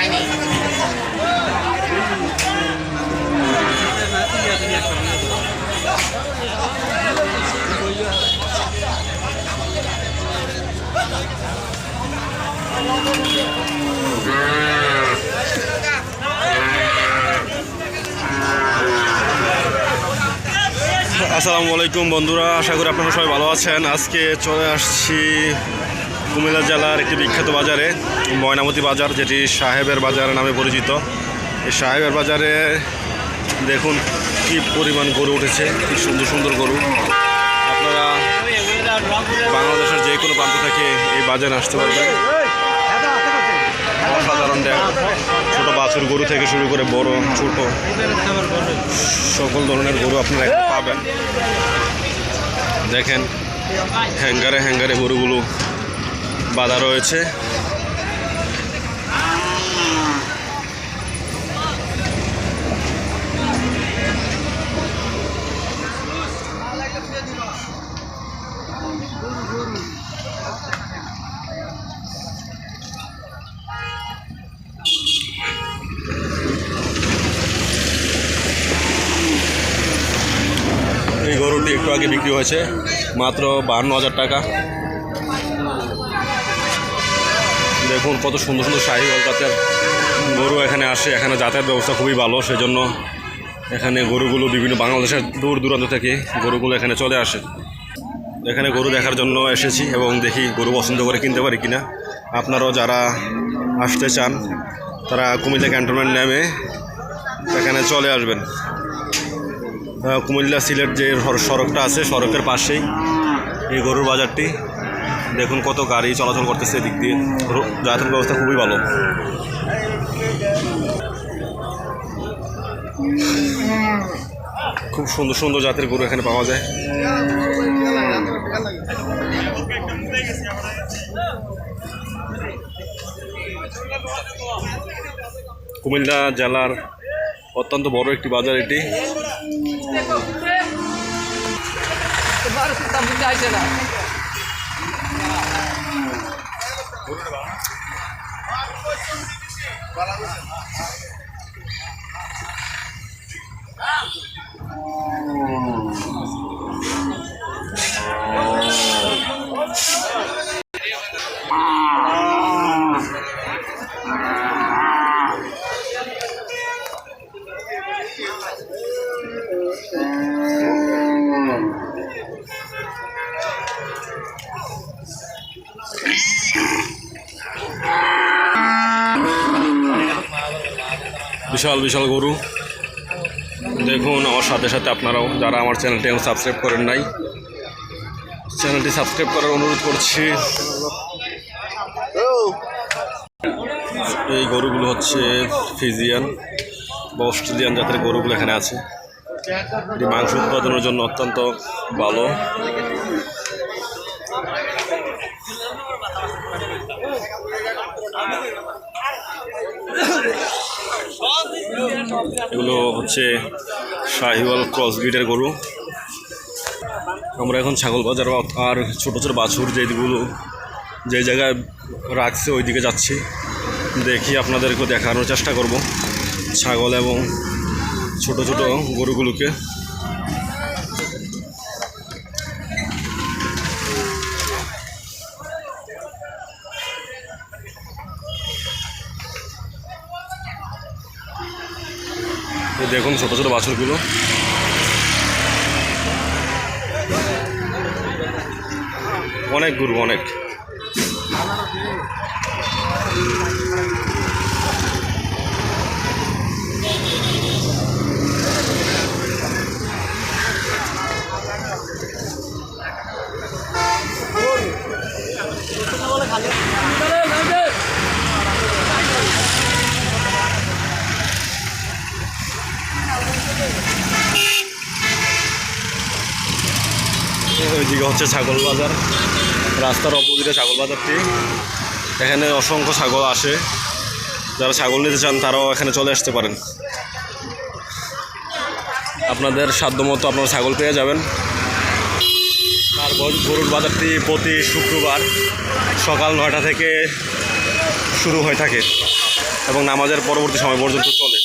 খাইনি আসসালামু আলাইকুম বন্ধুরা আশা করি আপনারা সবাই ভালো আছেন। আজকে চলে আসছি কুমিল্লা জেলার একটি বিখ্যাত বাজারে, ময়নামতি বাজার, যেটি সাহেবের বাজার নামে পরিচিত। এই সাহেবের বাজারে দেখুন কি পরিমাণ গরু উঠেছে, কি সুন্দর সুন্দর গরু। আপনারা বাংলাদেশের যে কোনো প্রান্ত থেকে এই বাজারে আসতে পারবেন। অসাধারণ ছোট বাছুর গরু থেকে শুরু করে বড়, ছোট, সকল ধরনের গরু আপনারা পাবেন। দেখেন, হ্যাঙ্গারে হ্যাঙ্গারে গরুগুলো বাঁধা রয়েছে। এই গরুটি একটু আগে বিক্রি হয়েছে মাত্র বাহান্ন হাজার টাকা। দেখুন, কত সুন্দর সুন্দর শাহি জাতের গরু এখানে আসে। এখানে যাতায়াত ব্যবস্থা খুবই ভালো, সেজন্য এখানে গরুগুলো বিভিন্ন বাংলাদেশের দূর দূরান্ত থেকে গরুগুলো এখানে চলে আসে। এখানে গরু দেখার জন্য এসেছি এবং দেখি গরু পছন্দ করে কিনতে পারি কিনা। আপনারাও যারা আসতে চান, তারা কুমিল্লা ক্যান্টনমেন্ট নেমে এখানে চলে আসবেন। কুমিল্লা সিলেট যে সড়- সড়কটা আছে, সড়কের পাশেই এই গরুর বাজারটি। দেখুন কত গাড়ি চলাচল করতেছে এদিক দিয়ে। যাতায়াত ব্যবস্থা খুবই ভালো। খুব সুন্দর সুন্দর জাতের গরু এখানে পাওয়া যায়। কুমিল্লা জেলার অত্যন্ত বড় একটি বাজার এটি। Oh. বিশাল বিশাল গরু। দেখুন, আমার সাথে সাথে আপনারাও যারা আমার চ্যানেলটি এখন সাবস্ক্রাইব করেন নাই, চ্যানেলটি সাবস্ক্রাইব করার অনুরোধ করছি। এই গরুগুলো হচ্ছে ফিজিয়ান, বা অস্ট্রেলিয়ান জাতের গরুগুলো এখানে আছে। এটি মাংস উৎপাদনের জন্য অত্যন্ত ভালো। এগুলো হচ্ছে শাহিওয়াল ক্রস ব্রিডের গরু। আমরা এখন ছাগল বাজার আর ছোট ছোটো বাছুর যেগুলো যে জায়গায় রাখছে ওই দিকে যাচ্ছি। দেখি আপনাদেরকে দেখানোর চেষ্টা করব। ছাগল এবং ছোট ছোট গরুগুলোকে। দেখুন ছোট ছোট বাছুরগুলো। অনেক গরু অনেক। ওইদিকে হচ্ছে ছাগল বাজার। রাস্তার অপোজিটে ছাগল বাজারটি। এখানে অসংখ্য ছাগল আসে। যারা ছাগল নিতে চান, তারাও এখানে চলে আসতে পারেন। আপনাদের সাধ্যমতো আপনারা ছাগল পেয়ে যাবেন। আর গরুর বাজারটি প্রতি শুক্রবার সকাল নয়টা থেকে শুরু হয়ে থাকে এবং নামাজের পরবর্তী সময় পর্যন্ত চলে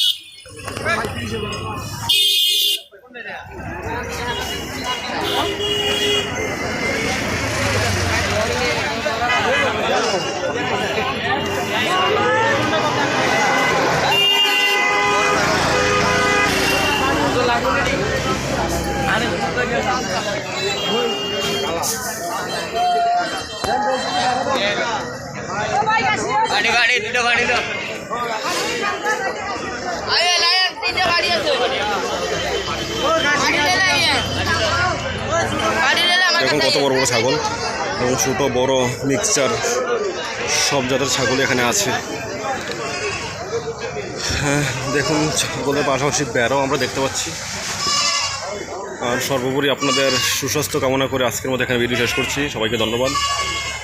গাড়ি গাড়ি দুটো গাড়ি আরে তিনটে গাড়ি আছে। লে আমার দেখুন কত বড় বড় ছাগল এবং ছোট বড় মিক্সচার সব জাতের ছাগল এখানে আছে। হ্যাঁ দেখুন ছাগলের পাশাপাশি বেড়াও আমরা দেখতে পাচ্ছি। আর সর্বোপরি আপনাদের সুস্বাস্থ্য কামনা করে আজকের মধ্যে এখানে ভিডিও শেষ করছি। সবাইকে ধন্যবাদ।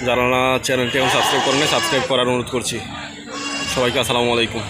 যারা চ্যানেলটি এখন সাবস্ক্রাইব করেন সাবস্ক্রাইব করার অনুরোধ করছি। সবাইকে আসসালামু আলাইকুম।